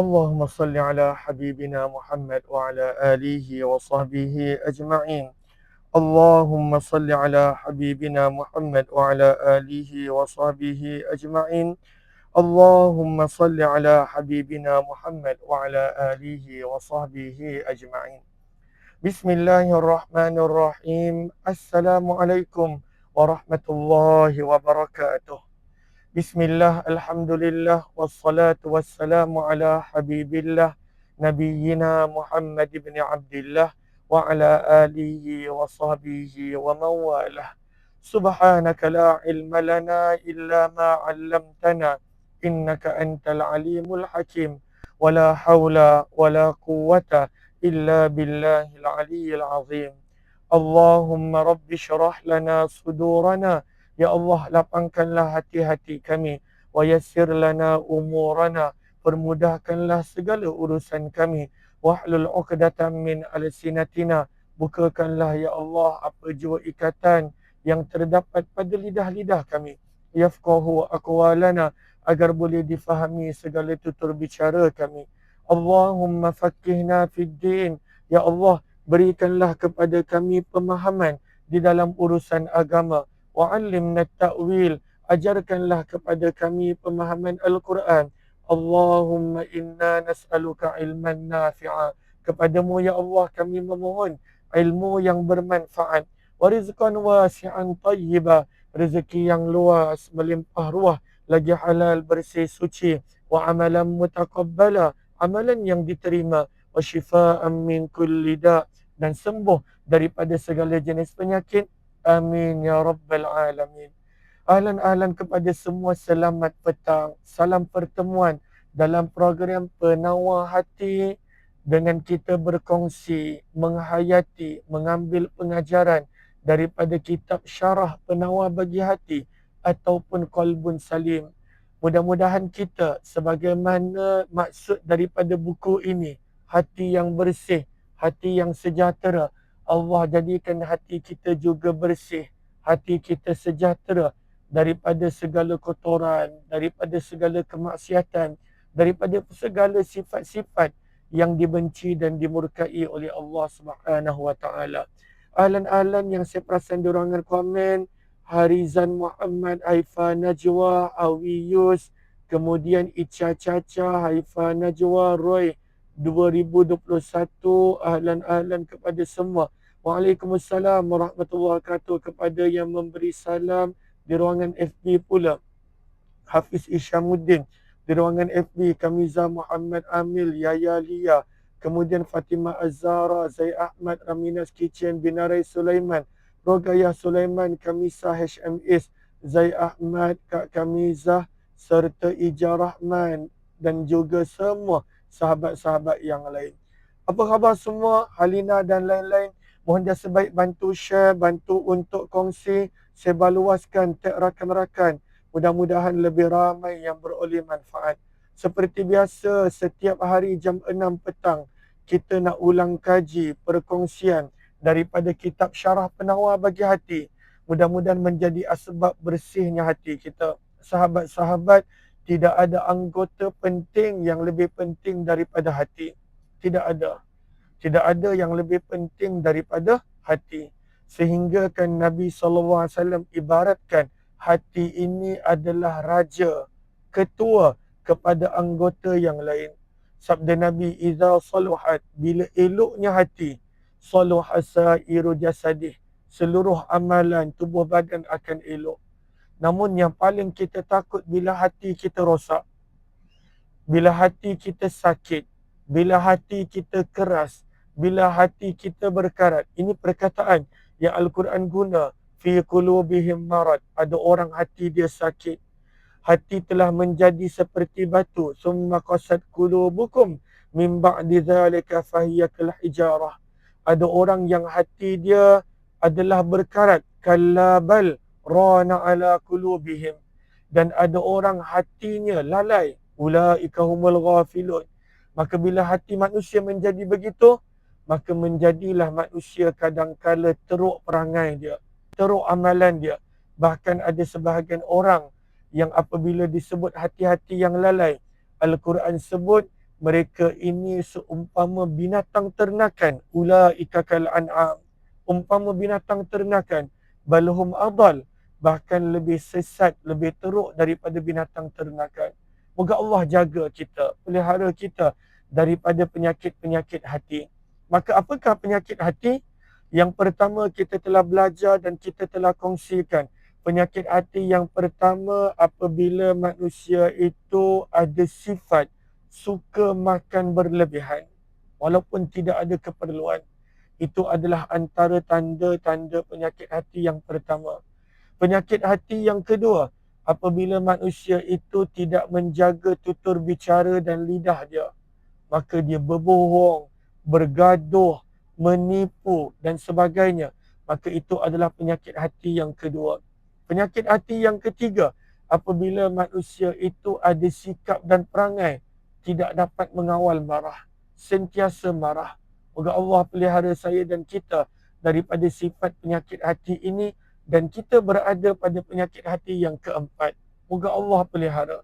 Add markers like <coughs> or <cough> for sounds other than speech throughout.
اللهم صل على حبيبنا محمد وعلى آله وصحبه أجمعين. اللهم صل على حبيبنا محمد وعلى آله وصحبه أجمعين. اللهم صل على حبيبنا محمد وعلى آله وصحبه أجمعين. بسم الله الرحمن الرحيم. السلام عليكم ورحمة الله وبركاته. Bismillah, Alhamdulillah, wassalatu wassalamu ala habibillah, nabiyyina Muhammad ibn Abdullah, wa ala alihi wa sahbihi wa mawalah. Subhanaka la ilma lana illa ma allamtana, innaka antal alimul hakim, wa la hawla wa illa billahi al-aliyyil azim. Allahumma rabbi syurah lana sudurana, Ya Allah, lapangkanlah hati-hati kami. Wa yassir lana umurana. Permudahkanlah segala urusan kami. Wahlul uqdatan min alsinatina. Bukakanlah ya Allah apa jua ikatan yang terdapat pada lidah-lidah kami. Yafqahu aqwalana agar boleh difahami segala tutur bicara kami. Allahumma fakkihna fid din. Ya Allah, berikanlah kepada kami pemahaman di dalam urusan agama wa'allimna ta'wil. Ajarkanlah kepada kami pemahaman al-Quran. Allahumma inna nas'aluka ilman nafi'a. Kepadamu ya Allah kami memohon ilmu yang bermanfaat. Wa rizqan wasi'an tayyiba. Rezeki yang luas melimpah ruah lagi halal bersih suci. Wa amalan mutaqabbala. Amalan yang diterima. Wa shifaan min kulli da. Dan sembuh daripada segala jenis penyakit Amin ya rabbal alamin. Ahlan-ahlan kepada semua selamat petang. Salam pertemuan dalam program Penawar Hati dengan kita berkongsi, menghayati, mengambil pengajaran daripada kitab Syarah Penawar Bagi Hati ataupun Qalbun Salim. Mudah-mudahan kita sebagaimana maksud daripada buku ini, hati yang bersih, hati yang sejahtera, Allah jadikan hati kita juga bersih, hati kita sejahtera daripada segala kotoran, daripada segala kemaksiatan, daripada segala sifat-sifat yang dibenci dan dimurkai oleh Allah Subhanahu Wa Taala. Ahlan-ahlan yang saya perasan di ruangan komen, Harizan Muhammad, Haifa Najwa, Awi Yus, kemudian Icha Caca, Haifa Najwa, Roy 2021, ahlan-ahlan kepada semua. Waalaikumsalam warahmatullahi wabarakatuh kepada yang memberi salam di ruangan FB pula. Hafiz Isyamuddin di ruangan FB Kamiza Muhammad Amil Yaya Lia kemudian Fatimah Azara Zai Ahmad Raminas Kitchen Binarai Sulaiman Rogayah Sulaiman Kamisa HMS Zai Ahmad Kak Kamiza serta Ija Rahman dan juga semua sahabat-sahabat yang lain. Apa khabar semua? Halina dan lain-lain. Mohon jasa baik bantu share, bantu untuk kongsi, sebarluaskan tag rakan-rakan. Mudah-mudahan lebih ramai yang beroleh manfaat. Seperti biasa, setiap hari jam 6 petang, kita nak ulang kaji perkongsian daripada kitab syarah penawar bagi hati. Mudah-mudahan menjadi asbab bersihnya hati kita. Sahabat-sahabat, tidak ada anggota penting yang lebih penting daripada hati. Tidak ada. Tidak ada yang lebih penting daripada hati. Sehingga kan Nabi SAW ibaratkan hati ini adalah raja, ketua kepada anggota yang lain. Sabda Nabi, Iza saluhat, bila eloknya hati, saluhasa iru jasadih, seluruh amalan tubuh badan akan elok. Namun yang paling kita takut bila hati kita rosak. Bila hati kita sakit. Bila hati kita keras bila hati kita berkarat. Ini perkataan yang Al-Quran guna. Fi qulubihim marad. Ada orang hati dia sakit. Hati telah menjadi seperti batu. Summa qasad qulubukum min ba'di dhalika fahiyakal hijarah. Ada orang yang hati dia adalah berkarat. Kallabal rana ala qulubihim. Dan ada orang hatinya lalai. Ulaika humul ghafilun. Maka bila hati manusia menjadi begitu, maka menjadilah manusia kadang-kala teruk perangai dia, teruk amalan dia. Bahkan ada sebahagian orang yang apabila disebut hati-hati yang lalai, Al-Quran sebut mereka ini seumpama binatang ternakan. Ulaika kal an'am. Umpama binatang ternakan. Balhum adal bahkan lebih sesat lebih teruk daripada binatang ternakan. Moga Allah jaga kita pelihara kita daripada penyakit-penyakit hati maka apakah penyakit hati? Yang pertama kita telah belajar dan kita telah kongsikan penyakit hati yang pertama apabila manusia itu ada sifat suka makan berlebihan walaupun tidak ada keperluan. Itu adalah antara tanda-tanda penyakit hati yang pertama. Penyakit hati yang kedua apabila manusia itu tidak menjaga tutur bicara dan lidah dia maka dia berbohong bergaduh menipu dan sebagainya maka itu adalah penyakit hati yang kedua penyakit hati yang ketiga apabila manusia itu ada sikap dan perangai tidak dapat mengawal marah, sentiasa marah. Moga Allah pelihara saya dan kita daripada sifat penyakit hati ini dan kita berada pada penyakit hati yang keempat. Moga Allah pelihara.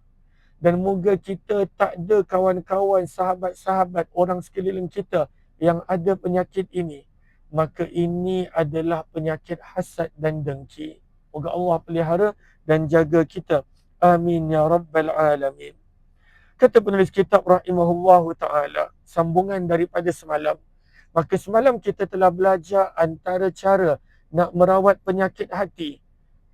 Dan moga kita tak ada kawan-kawan, sahabat-sahabat, orang sekeliling kita yang ada penyakit ini. Maka ini adalah penyakit hasad dan dengki. Moga Allah pelihara dan jaga kita. Amin ya Rabbal Alamin. Kata penulis kitab rahimahullahu ta'ala, sambungan daripada semalam. Maka semalam kita telah belajar antara cara nak merawat penyakit hati.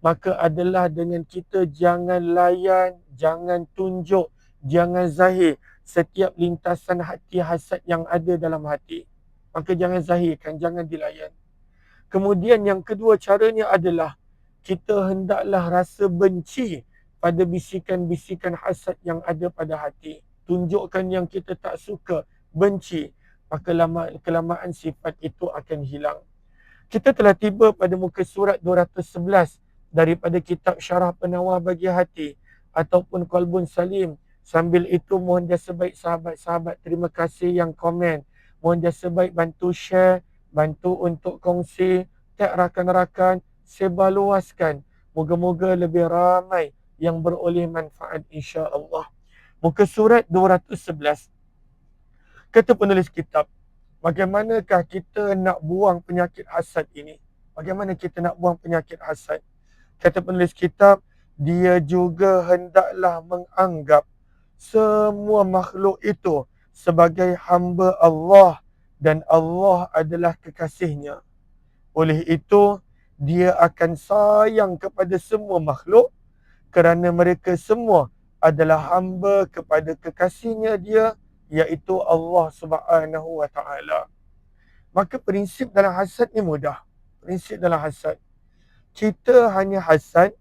Maka adalah dengan kita jangan layan, jangan tunjuk, jangan zahir setiap lintasan hati hasad yang ada dalam hati. Maka jangan zahirkan, jangan dilayan. Kemudian yang kedua caranya adalah kita hendaklah rasa benci pada bisikan-bisikan hasad yang ada pada hati. Tunjukkan yang kita tak suka, benci. Maka lama, kelamaan sifat itu akan hilang. Kita telah tiba pada muka surat 211 daripada kitab syarah penawar bagi hati ataupun kolbun salim. Sambil itu mohon jasa baik sahabat-sahabat terima kasih yang komen. Mohon jasa baik bantu share, bantu untuk kongsi, tag rakan-rakan, sebarluaskan. Moga-moga lebih ramai yang beroleh manfaat insya-Allah. Muka surat 211. Kata penulis kitab, bagaimanakah kita nak buang penyakit hasad ini? Bagaimana kita nak buang penyakit hasad? Kata penulis kitab, dia juga hendaklah menganggap semua makhluk itu sebagai hamba Allah dan Allah adalah kekasihnya. Oleh itu, dia akan sayang kepada semua makhluk kerana mereka semua adalah hamba kepada kekasihnya dia iaitu Allah Subhanahu wa taala. Maka prinsip dalam hasad ni mudah. Prinsip dalam hasad. Kita hanya hasad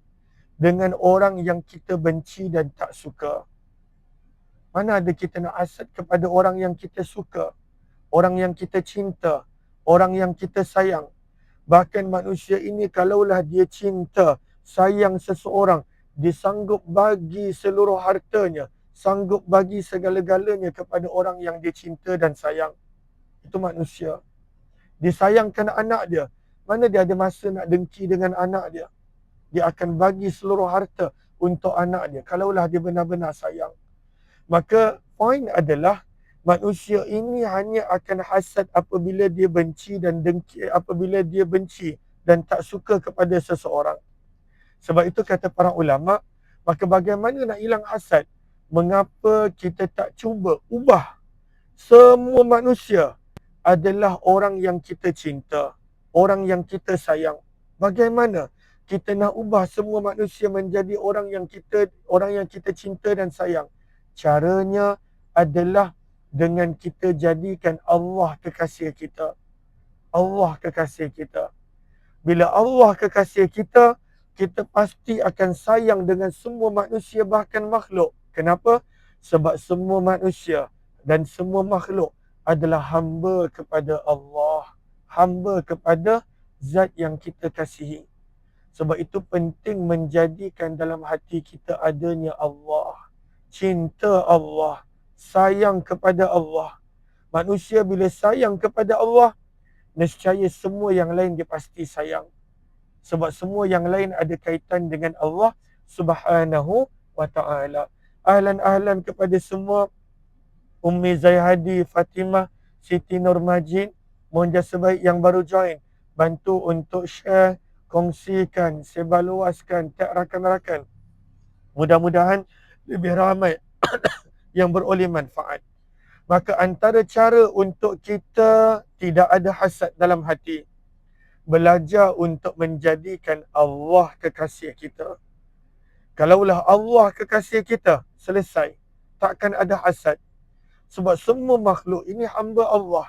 dengan orang yang kita benci dan tak suka. Mana ada kita nak hasad kepada orang yang kita suka, orang yang kita cinta, orang yang kita sayang. Bahkan manusia ini kalaulah dia cinta, sayang seseorang, dia sanggup bagi seluruh hartanya, sanggup bagi segala-galanya kepada orang yang dia cinta dan sayang. Itu manusia. Dia sayangkan anak dia. Mana dia ada masa nak dengki dengan anak dia? Dia akan bagi seluruh harta untuk anak dia. Kalaulah dia benar-benar sayang. Maka poin adalah manusia ini hanya akan hasad apabila dia benci dan dengki apabila dia benci dan tak suka kepada seseorang. Sebab itu kata para ulama, maka bagaimana nak hilang hasad? Mengapa kita tak cuba ubah semua manusia adalah orang yang kita cinta, orang yang kita sayang. Bagaimana kita nak ubah semua manusia menjadi orang yang kita orang yang kita cinta dan sayang? Caranya adalah dengan kita jadikan Allah kekasih kita. Allah kekasih kita. Bila Allah kekasih kita, kita pasti akan sayang dengan semua manusia bahkan makhluk. Kenapa? Sebab semua manusia dan semua makhluk adalah hamba kepada Allah. Hamba kepada zat yang kita kasihi. Sebab itu penting menjadikan dalam hati kita adanya Allah. Cinta Allah. Sayang kepada Allah. Manusia bila sayang kepada Allah, nescaya semua yang lain dia pasti sayang sebab semua yang lain ada kaitan dengan Allah Subhanahu wa taala. Ahlan ahlan kepada semua Ummi Zayhadi, Fatimah, Siti Nur Majid. Mohon jasa baik yang baru join. Bantu untuk share, kongsikan, sebarluaskan, tak rakan-rakan. Mudah-mudahan lebih ramai <coughs> yang beroleh manfaat. Maka antara cara untuk kita tidak ada hasad dalam hati. Belajar untuk menjadikan Allah kekasih kita. Kalaulah Allah kekasih kita, selesai. Takkan ada hasad. Sebab semua makhluk ini hamba Allah.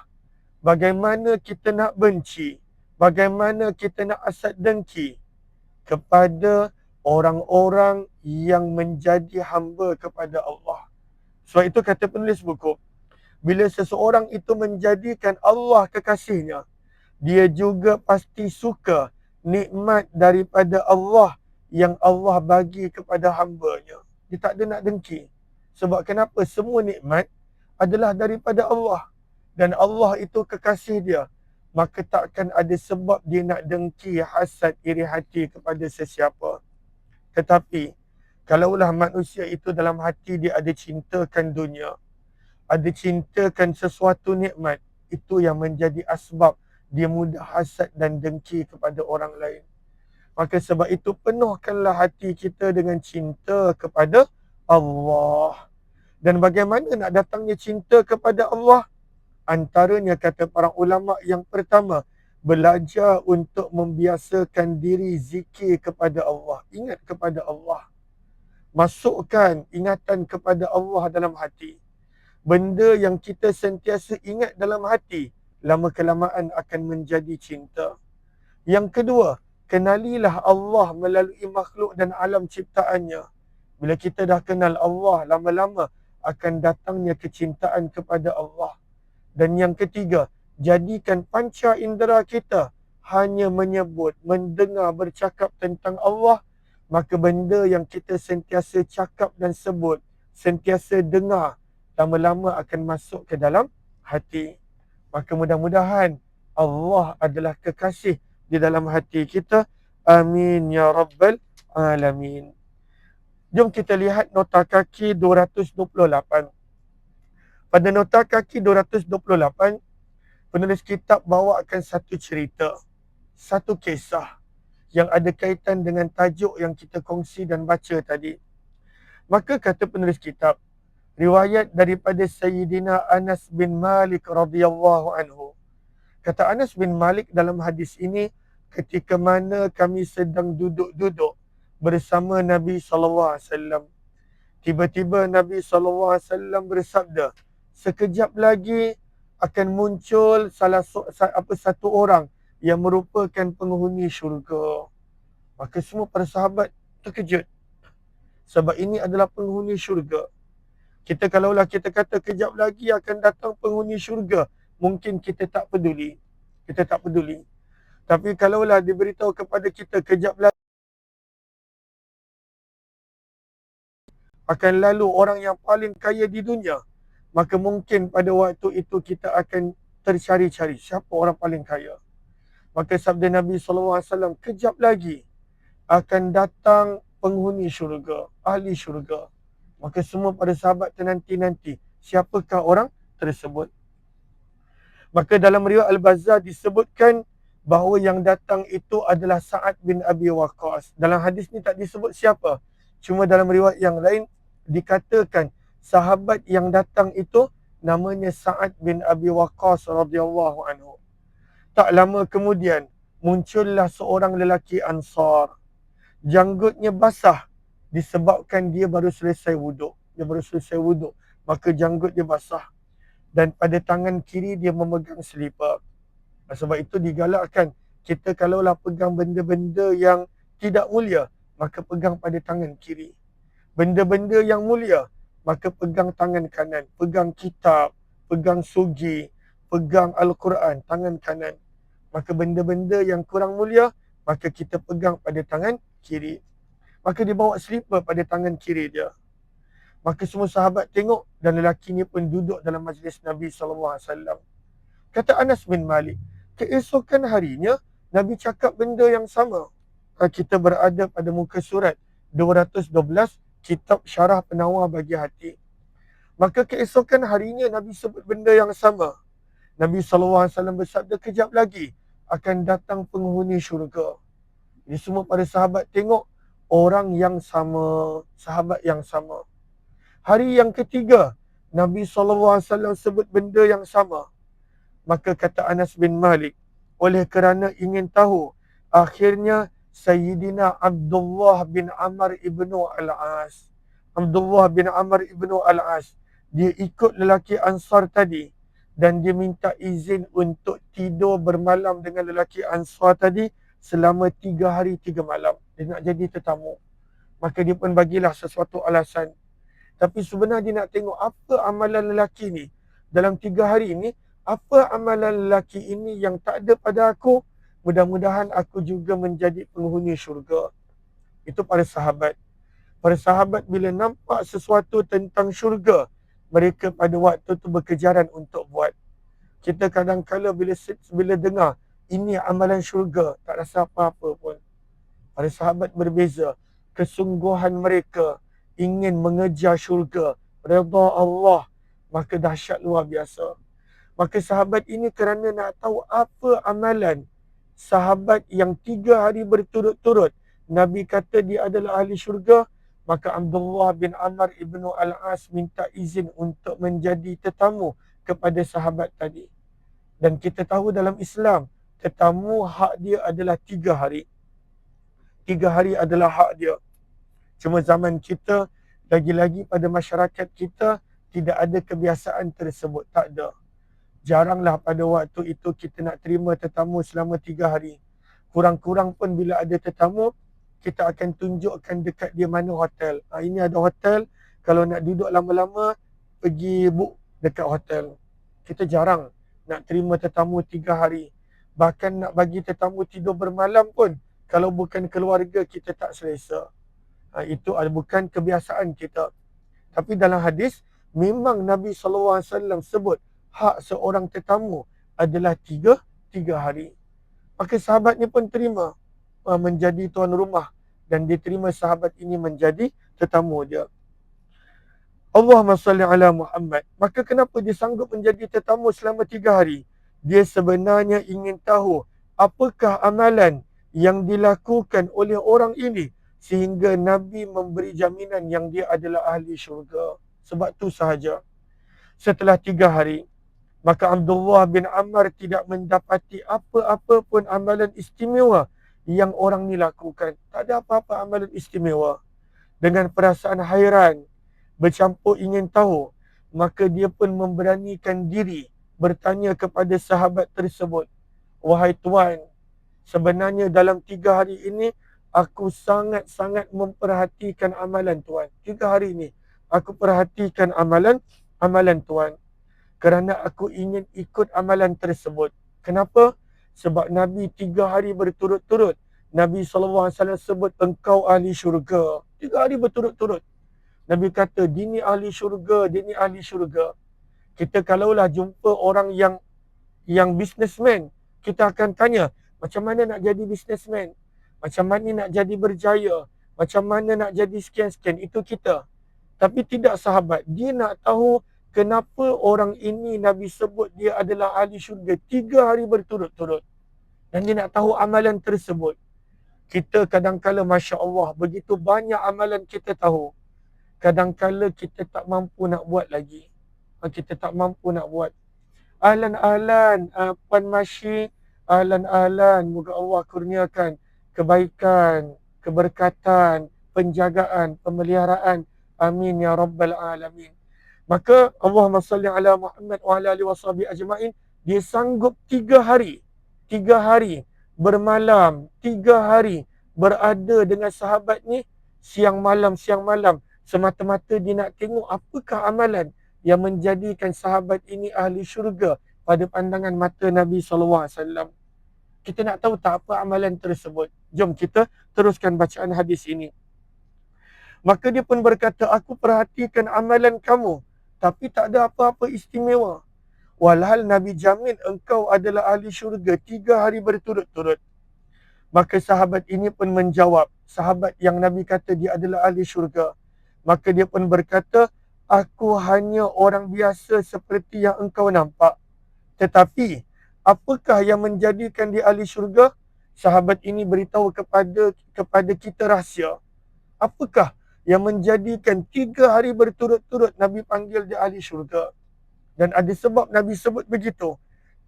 Bagaimana kita nak benci? Bagaimana kita nak asad dengki? Kepada orang-orang yang menjadi hamba kepada Allah. Sebab itu kata penulis buku. Bila seseorang itu menjadikan Allah kekasihnya. Dia juga pasti suka nikmat daripada Allah yang Allah bagi kepada hambanya. Dia tak ada nak dengki. Sebab kenapa semua nikmat adalah daripada Allah. Dan Allah itu kekasih dia. Maka takkan ada sebab dia nak dengki, hasad, iri hati kepada sesiapa. Tetapi, kalaulah manusia itu dalam hati dia ada cintakan dunia. Ada cintakan sesuatu nikmat. Itu yang menjadi asbab dia mudah hasad dan dengki kepada orang lain. Maka sebab itu penuhkanlah hati kita dengan cinta kepada Allah. Dan bagaimana nak datangnya cinta kepada Allah? Antaranya kata para ulama yang pertama, belajar untuk membiasakan diri zikir kepada Allah. Ingat kepada Allah. Masukkan ingatan kepada Allah dalam hati. Benda yang kita sentiasa ingat dalam hati, lama kelamaan akan menjadi cinta. Yang kedua, kenalilah Allah melalui makhluk dan alam ciptaannya. Bila kita dah kenal Allah, lama-lama akan datangnya kecintaan kepada Allah. Dan yang ketiga, jadikan panca indera kita hanya menyebut, mendengar, bercakap tentang Allah, maka benda yang kita sentiasa cakap dan sebut, sentiasa dengar, lama-lama akan masuk ke dalam hati. Maka mudah-mudahan Allah adalah kekasih di dalam hati kita. Amin ya rabbal alamin. Jom kita lihat nota kaki 228. Pada nota kaki 228, penulis kitab bawakan satu cerita, satu kisah yang ada kaitan dengan tajuk yang kita kongsi dan baca tadi. Maka kata penulis kitab, riwayat daripada Sayyidina Anas bin Malik radhiyallahu anhu. Kata Anas bin Malik dalam hadis ini, ketika mana kami sedang duduk-duduk bersama Nabi sallallahu alaihi wasallam. Tiba-tiba Nabi sallallahu alaihi wasallam bersabda, sekejap lagi akan muncul salah apa satu orang yang merupakan penghuni syurga. Maka semua para sahabat terkejut. Sebab ini adalah penghuni syurga. Kita kalaulah kita kata kejap lagi akan datang penghuni syurga, mungkin kita tak peduli. Kita tak peduli. Tapi kalaulah diberitahu kepada kita kejap lagi akan lalu orang yang paling kaya di dunia, maka mungkin pada waktu itu kita akan tercari-cari siapa orang paling kaya. Maka sabda Nabi SAW, kejap lagi akan datang penghuni syurga, ahli syurga. Maka semua pada sahabat nanti-nanti, siapakah orang tersebut? Maka dalam riwayat Al-Bazar disebutkan bahawa yang datang itu adalah Sa'ad bin Abi Waqqas. Dalam hadis ni tak disebut siapa. Cuma dalam riwayat yang lain dikatakan sahabat yang datang itu namanya Sa'ad bin Abi Waqqas radhiyallahu anhu. Tak lama kemudian muncullah seorang lelaki Ansar. Janggutnya basah disebabkan dia baru selesai wuduk. Dia baru selesai wuduk. Maka janggut dia basah. Dan pada tangan kiri dia memegang selipar. Sebab itu digalakkan kita kalaulah pegang benda-benda yang tidak mulia, maka pegang pada tangan kiri. Benda-benda yang mulia, maka pegang tangan kanan. Pegang kitab, pegang sugi, pegang Al-Quran, tangan kanan. Maka benda-benda yang kurang mulia, maka kita pegang pada tangan kiri. Maka dia bawa selipar pada tangan kiri dia. Maka semua sahabat tengok dan lelaki ni pun duduk dalam majlis Nabi SAW. Kata Anas bin Malik, keesokan harinya Nabi cakap benda yang sama. Kita berada pada muka surat 212 kitab syarah penawar bagi hati. Maka keesokan harinya Nabi sebut benda yang sama. Nabi SAW bersabda kejap lagi akan datang penghuni syurga. Jadi semua para sahabat tengok orang yang sama, sahabat yang sama. Hari yang ketiga, Nabi SAW sebut benda yang sama. Maka kata Anas bin Malik, oleh kerana ingin tahu, akhirnya Sayyidina Abdullah bin Amr ibnu Al-As. Abdullah bin Amr ibnu Al-As dia ikut lelaki Ansar tadi dan dia minta izin untuk tidur bermalam dengan lelaki Ansar tadi selama tiga hari tiga malam. Dia nak jadi tetamu. Maka dia pun bagilah sesuatu alasan. Tapi sebenarnya dia nak tengok apa amalan lelaki ni. Dalam tiga hari ini, apa amalan lelaki ini yang tak ada pada aku. Mudah-mudahan aku juga menjadi penghuni syurga. Itu para sahabat. Para sahabat bila nampak sesuatu tentang syurga, mereka pada waktu tu berkejaran untuk buat. Kita kadang-kala bila bila dengar ini amalan syurga, tak rasa apa-apa pun. Para sahabat berbeza. Kesungguhan mereka ingin mengejar syurga. Redha Allah. Maka dahsyat luar biasa. Maka sahabat ini kerana nak tahu apa amalan sahabat yang tiga hari berturut-turut. Nabi kata dia adalah ahli syurga. Maka Abdullah bin Amr ibnu Al-As minta izin untuk menjadi tetamu kepada sahabat tadi. Dan kita tahu dalam Islam, tetamu hak dia adalah tiga hari. Tiga hari adalah hak dia. Cuma zaman kita, lagi-lagi pada masyarakat kita, tidak ada kebiasaan tersebut. Tak ada. Jaranglah pada waktu itu kita nak terima tetamu selama tiga hari. Kurang-kurang pun bila ada tetamu, kita akan tunjukkan dekat dia mana hotel. Ha, ini ada hotel. Kalau nak duduk lama-lama, pergi book dekat hotel. Kita jarang nak terima tetamu tiga hari. Bahkan nak bagi tetamu tidur bermalam pun, kalau bukan keluarga, kita tak selesa. Ha, itu bukan kebiasaan kita. Tapi dalam hadis, memang Nabi SAW sebut hak seorang tetamu adalah tiga, tiga hari. Maka sahabat ni pun terima. Uh, menjadi tuan rumah dan diterima sahabat ini menjadi tetamu dia. Allahumma salli ala Muhammad. Maka kenapa dia sanggup menjadi tetamu selama tiga hari? Dia sebenarnya ingin tahu apakah amalan yang dilakukan oleh orang ini sehingga Nabi memberi jaminan yang dia adalah ahli syurga. Sebab tu sahaja. Setelah tiga hari, maka Abdullah bin Ammar tidak mendapati apa-apa pun amalan istimewa yang orang ni lakukan. Tak ada apa-apa amalan istimewa. Dengan perasaan hairan, bercampur ingin tahu, maka dia pun memberanikan diri bertanya kepada sahabat tersebut. Wahai tuan, sebenarnya dalam tiga hari ini, aku sangat-sangat memperhatikan amalan tuan. Tiga hari ini, aku perhatikan amalan amalan tuan. Kerana aku ingin ikut amalan tersebut. Kenapa? Sebab Nabi tiga hari berturut-turut. Nabi SAW sebut engkau ahli syurga. Tiga hari berturut-turut. Nabi kata, dini ahli syurga, dini ahli syurga. Kita kalaulah jumpa orang yang yang businessman, kita akan tanya, macam mana nak jadi businessman? Macam mana nak jadi berjaya? Macam mana nak jadi sekian-sekian? Itu kita. Tapi tidak sahabat. Dia nak tahu kenapa orang ini Nabi sebut dia adalah ahli syurga tiga hari berturut-turut. Dan dia nak tahu amalan tersebut. Kita kadang-kala Masya Allah begitu banyak amalan kita tahu. Kadang-kala kita tak mampu nak buat lagi. Ha, kita tak mampu nak buat. Ahlan-ahlan, uh, Puan Masyi, ahlan-ahlan. Moga Allah kurniakan kebaikan, keberkatan, penjagaan, pemeliharaan. Amin ya Rabbal Alamin. Maka Allahumma salli ala Muhammad wa ala alihi washabi ajma'in. Dia sanggup tiga hari tiga hari bermalam tiga hari berada dengan sahabat ni siang malam siang malam. Semata-mata dia nak tengok apakah amalan yang menjadikan sahabat ini ahli syurga pada pandangan mata Nabi sallallahu alaihi wasallam. Kita nak tahu tak apa amalan tersebut? Jom kita teruskan bacaan hadis ini. Maka dia pun berkata aku perhatikan amalan kamu tapi tak ada apa-apa istimewa. Walhal Nabi jamin engkau adalah ahli syurga tiga hari berturut-turut. Maka sahabat ini pun menjawab, sahabat yang Nabi kata dia adalah ahli syurga. Maka dia pun berkata, aku hanya orang biasa seperti yang engkau nampak. Tetapi, apakah yang menjadikan dia ahli syurga? Sahabat ini beritahu kepada kepada kita rahsia. Apakah yang menjadikan tiga hari berturut-turut Nabi panggil dia ahli syurga? Dan ada sebab Nabi sebut begitu.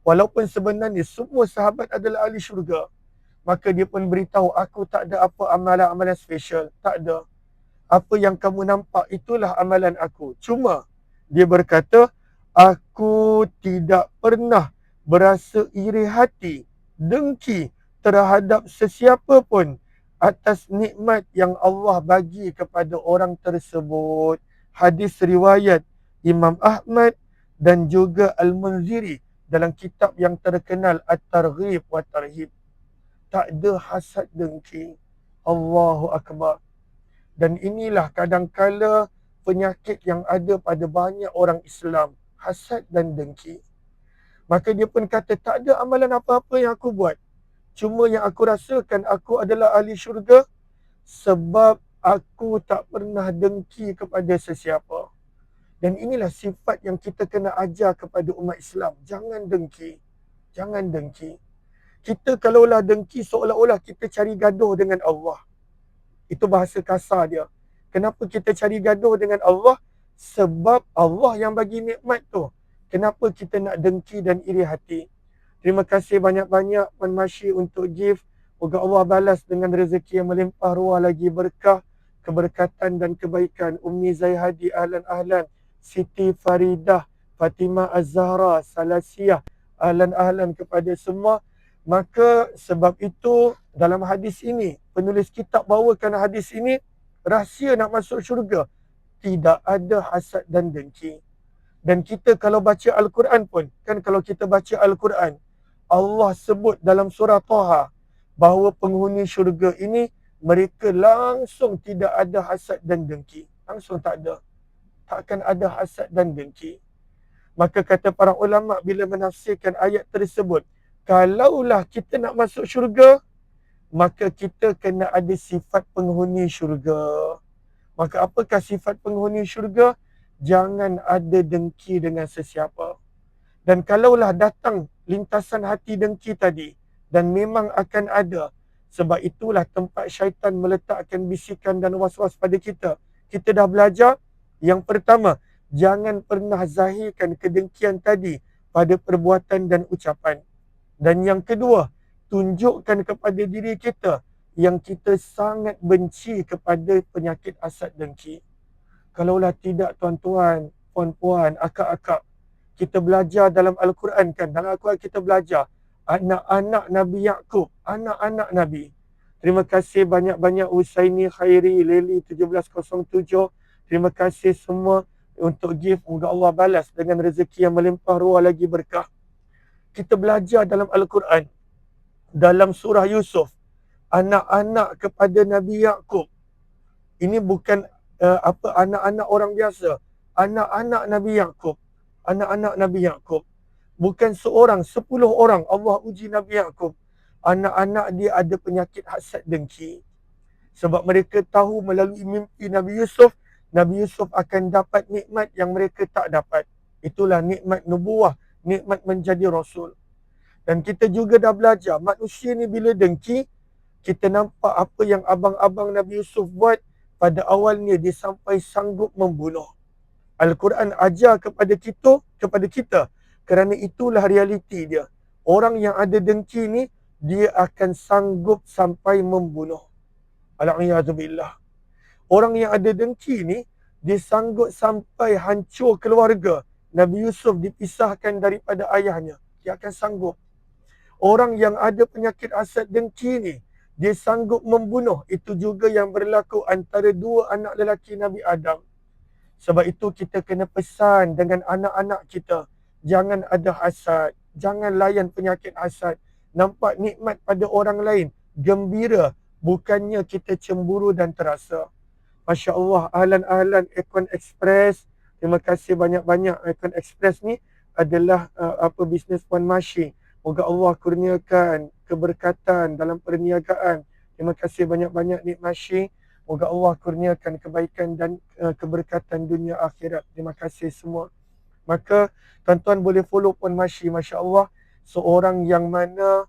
Walaupun sebenarnya semua sahabat adalah ahli syurga. Maka dia pun beritahu, aku tak ada apa amalan-amalan special. Tak ada apa yang kamu nampak itulah amalan aku. Cuma dia berkata, aku tidak pernah berasa iri hati, dengki terhadap sesiapa pun atas nikmat yang Allah bagi kepada orang tersebut. Hadis riwayat Imam Ahmad dan juga Al-Munziri dalam kitab yang terkenal At-Targhib wa Tarhib. Tak ada hasad dengki. Allahu Akbar. Dan inilah kadangkala penyakit yang ada pada banyak orang Islam. Hasad dan dengki. Maka dia pun kata, tak ada amalan apa-apa yang aku buat. Cuma yang aku rasakan aku adalah ahli syurga sebab aku tak pernah dengki kepada sesiapa. Dan inilah sifat yang kita kena ajar kepada umat Islam. Jangan dengki. Jangan dengki. Kita kalaulah dengki seolah-olah kita cari gaduh dengan Allah. Itu bahasa kasar dia. Kenapa kita cari gaduh dengan Allah? Sebab Allah yang bagi nikmat tu. Kenapa kita nak dengki dan iri hati? Terima kasih banyak-banyak Puan Masyi untuk gift. Moga Allah balas dengan rezeki yang melimpah ruah lagi berkah, keberkatan dan kebaikan. Ummi Zaihadi ahlan-ahlan, Siti Faridah, Fatimah Az-Zahra, Salasiyah, ahlan-ahlan kepada semua. Maka sebab itu dalam hadis ini, penulis kitab bawakan hadis ini, rahsia nak masuk syurga. Tidak ada hasad dan dengki. Dan kita kalau baca Al-Quran pun, kan kalau kita baca Al-Quran, Allah sebut dalam surah Taha bahawa penghuni syurga ini mereka langsung tidak ada hasad dan dengki. Langsung tak ada. Takkan ada hasad dan dengki. Maka kata para ulama bila menafsirkan ayat tersebut, kalaulah kita nak masuk syurga, maka kita kena ada sifat penghuni syurga. Maka apakah sifat penghuni syurga? Jangan ada dengki dengan sesiapa. Dan kalaulah datang lintasan hati dengki tadi, dan memang akan ada, sebab itulah tempat syaitan meletakkan bisikan dan was-was pada kita. Kita dah belajar, yang pertama, jangan pernah zahirkan kedengkian tadi pada perbuatan dan ucapan. Dan yang kedua, tunjukkan kepada diri kita yang kita sangat benci kepada penyakit asad dengki. Kalaulah tidak tuan-tuan, puan-puan, akak-akak, kita belajar dalam Al-Quran kan, dalam Al-Quran kita belajar anak-anak Nabi Yaakob, anak-anak Nabi. Terima kasih banyak-banyak Usaini Khairi, Leli 1707. Terima kasih semua untuk gift. Moga Allah balas dengan rezeki yang melimpah ruah lagi berkah kita belajar dalam Al-Quran dalam surah Yusuf anak-anak kepada Nabi Yaakob ini bukan uh, apa anak-anak orang biasa anak-anak Nabi Yaakob anak-anak Nabi Yaakob bukan seorang sepuluh orang Allah uji Nabi Yaakob anak-anak dia ada penyakit hasad dengki sebab mereka tahu melalui mimpi Nabi Yusuf Nabi Yusuf akan dapat nikmat yang mereka tak dapat itulah nikmat nubuah nikmat menjadi rasul. Dan kita juga dah belajar manusia ni bila dengki, kita nampak apa yang abang-abang Nabi Yusuf buat pada awalnya dia sampai sanggup membunuh. Al-Quran ajar kepada kita, kepada kita kerana itulah realiti dia. Orang yang ada dengki ni dia akan sanggup sampai membunuh. Alhamdulillah. Orang yang ada dengki ni dia sanggup sampai hancur keluarga. Nabi Yusuf dipisahkan daripada ayahnya. Dia akan sanggup. Orang yang ada penyakit asad dengki ni, dia sanggup membunuh. Itu juga yang berlaku antara dua anak lelaki Nabi Adam. Sebab itu kita kena pesan dengan anak-anak kita. Jangan ada hasad. Jangan layan penyakit hasad. Nampak nikmat pada orang lain. Gembira. Bukannya kita cemburu dan terasa. Masya Allah. Ahlan-ahlan Econ Express. Terima kasih banyak-banyak Icon Express ni adalah uh, apa bisnes Puan Mashi. Moga Allah kurniakan keberkatan dalam perniagaan. Terima kasih banyak-banyak Nik Mashi. Moga Allah kurniakan kebaikan dan uh, keberkatan dunia akhirat. Terima kasih semua. Maka tuan-tuan boleh follow Puan Mashi, Masya Allah. Seorang yang mana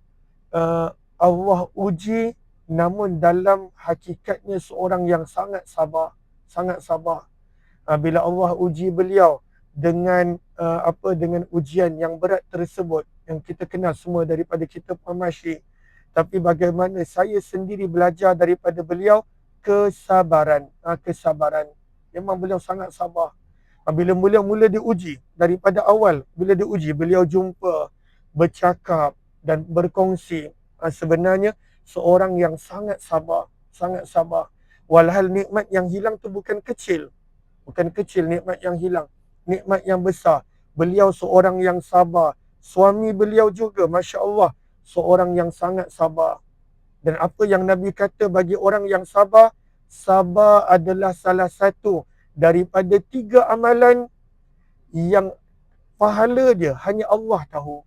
uh, Allah uji namun dalam hakikatnya seorang yang sangat sabar. Sangat sabar. Uh, bila Allah uji beliau dengan uh, apa dengan ujian yang berat tersebut yang kita kenal semua daripada kita Puan Mashi. Tapi bagaimana saya sendiri belajar daripada beliau kesabaran. Ha, kesabaran. Memang beliau sangat sabar. Ha, bila beliau mula diuji, daripada awal, bila diuji, beliau jumpa, bercakap dan berkongsi. Ha, sebenarnya, seorang yang sangat sabar. Sangat sabar. Walhal nikmat yang hilang tu bukan kecil. Bukan kecil nikmat yang hilang. Nikmat yang besar. Beliau seorang yang sabar. Suami beliau juga, Masya Allah, seorang yang sangat sabar. Dan apa yang Nabi kata bagi orang yang sabar, sabar adalah salah satu daripada tiga amalan yang pahala dia hanya Allah tahu.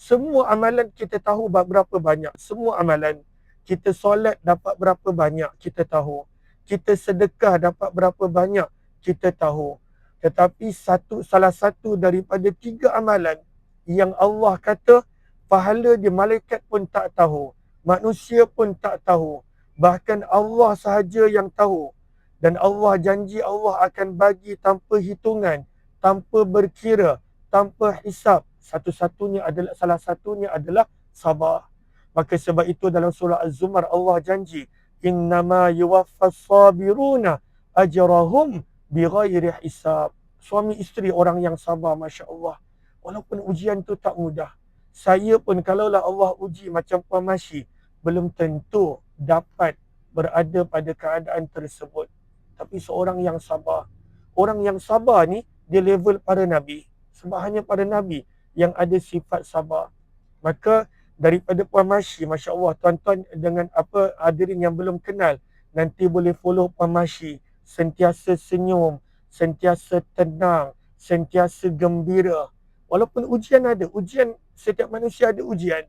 Semua amalan kita tahu berapa banyak. Semua amalan. Kita solat dapat berapa banyak kita tahu. Kita sedekah dapat berapa banyak kita tahu. Tetapi satu salah satu daripada tiga amalan yang Allah kata pahala dia malaikat pun tak tahu manusia pun tak tahu. Bahkan Allah sahaja yang tahu. Dan Allah janji Allah akan bagi tanpa hitungan, tanpa berkira, tanpa hisap. Satu-satunya adalah salah satunya adalah sabar. Maka sebab itu dalam surah Az-Zumar Allah janji, "Innama yuwaffas sabiruna ajrahum bighairi hisab." Suami isteri orang yang sabar, masya-Allah. Walaupun ujian tu tak mudah saya pun kalaulah Allah uji macam Puan belum tentu dapat berada pada keadaan tersebut. Tapi seorang yang sabar. Orang yang sabar ni, dia level para Nabi. Sebab hanya para Nabi yang ada sifat sabar. Maka daripada Puan Masyi, Masya Allah, tuan-tuan dengan apa hadirin yang belum kenal, nanti boleh follow Puan Masyi. Sentiasa senyum, sentiasa tenang, sentiasa gembira. Walaupun ujian ada, ujian setiap manusia ada ujian.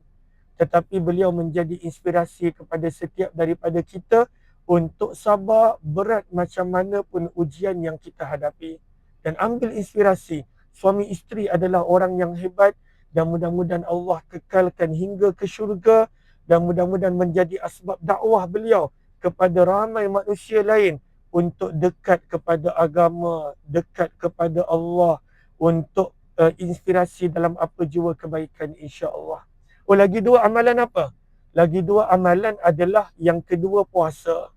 Tetapi beliau menjadi inspirasi kepada setiap daripada kita untuk sabar berat macam mana pun ujian yang kita hadapi. Dan ambil inspirasi. Suami isteri adalah orang yang hebat dan mudah-mudahan Allah kekalkan hingga ke syurga dan mudah-mudahan menjadi asbab dakwah beliau kepada ramai manusia lain untuk dekat kepada agama, dekat kepada Allah, untuk uh, inspirasi dalam apa jua kebaikan insya-Allah. Oh lagi dua amalan apa? Lagi dua amalan adalah yang kedua puasa.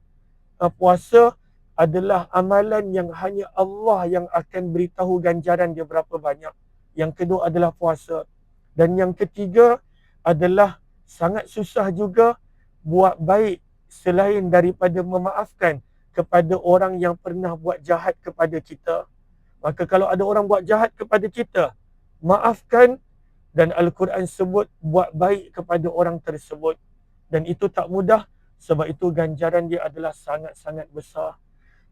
Uh, puasa adalah amalan yang hanya Allah yang akan beritahu ganjaran dia berapa banyak. Yang kedua adalah puasa. Dan yang ketiga adalah sangat susah juga buat baik selain daripada memaafkan kepada orang yang pernah buat jahat kepada kita. Maka kalau ada orang buat jahat kepada kita, maafkan dan Al-Quran sebut buat baik kepada orang tersebut. Dan itu tak mudah sebab itu ganjaran dia adalah sangat-sangat besar.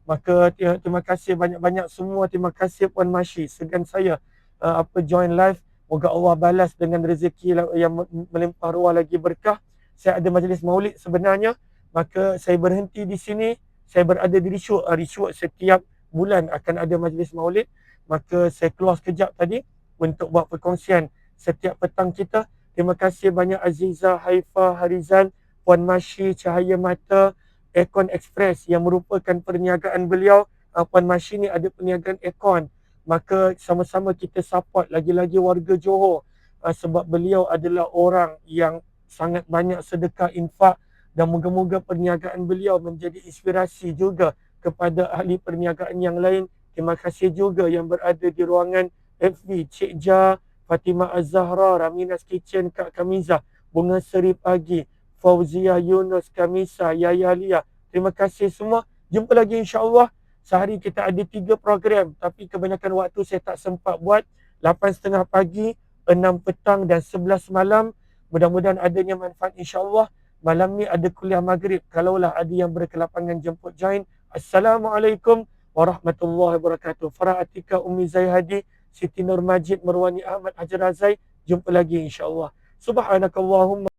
Maka terima kasih banyak-banyak semua. Terima kasih Puan Mashi segan saya uh, apa join live. Moga Allah balas dengan rezeki yang melimpah ruah lagi berkah. Saya ada majlis maulid sebenarnya. Maka saya berhenti di sini. Saya berada di Rishuk. Uh, Rishuk setiap bulan akan ada majlis maulid maka saya keluar sekejap tadi untuk buat perkongsian setiap petang kita. Terima kasih banyak Aziza Haifa Harizan Puan Mashi Cahaya Mata Ekon Express yang merupakan perniagaan beliau. Uh, Puan Mashi ni ada perniagaan Ekon maka sama-sama kita support lagi-lagi warga Johor. Uh, sebab beliau adalah orang yang sangat banyak sedekah infak dan moga-moga perniagaan beliau menjadi inspirasi juga kepada ahli perniagaan yang lain. Terima kasih juga yang berada di ruangan FV, Cik Ja, Fatimah Az-Zahra, Ramina's Kitchen, Kak Kamizah, Bunga Seri Pagi, Fauzia Yunus, Kamisa, Yaya Lia. Terima kasih semua. Jumpa lagi insyaAllah. Sehari kita ada tiga program tapi kebanyakan waktu saya tak sempat buat. 8.30 pagi, 6 petang dan 11 malam. Mudah-mudahan adanya manfaat insyaAllah. Malam ni ada kuliah maghrib. Kalaulah ada yang berkelapangan jemput join, Assalamualaikum warahmatullahi wabarakatuh. Farah Atika Umi Zayhadi, Siti Nur Majid, Marwani Ahmad Hajar Azai. Jumpa lagi insyaAllah. Subhanakallahumma.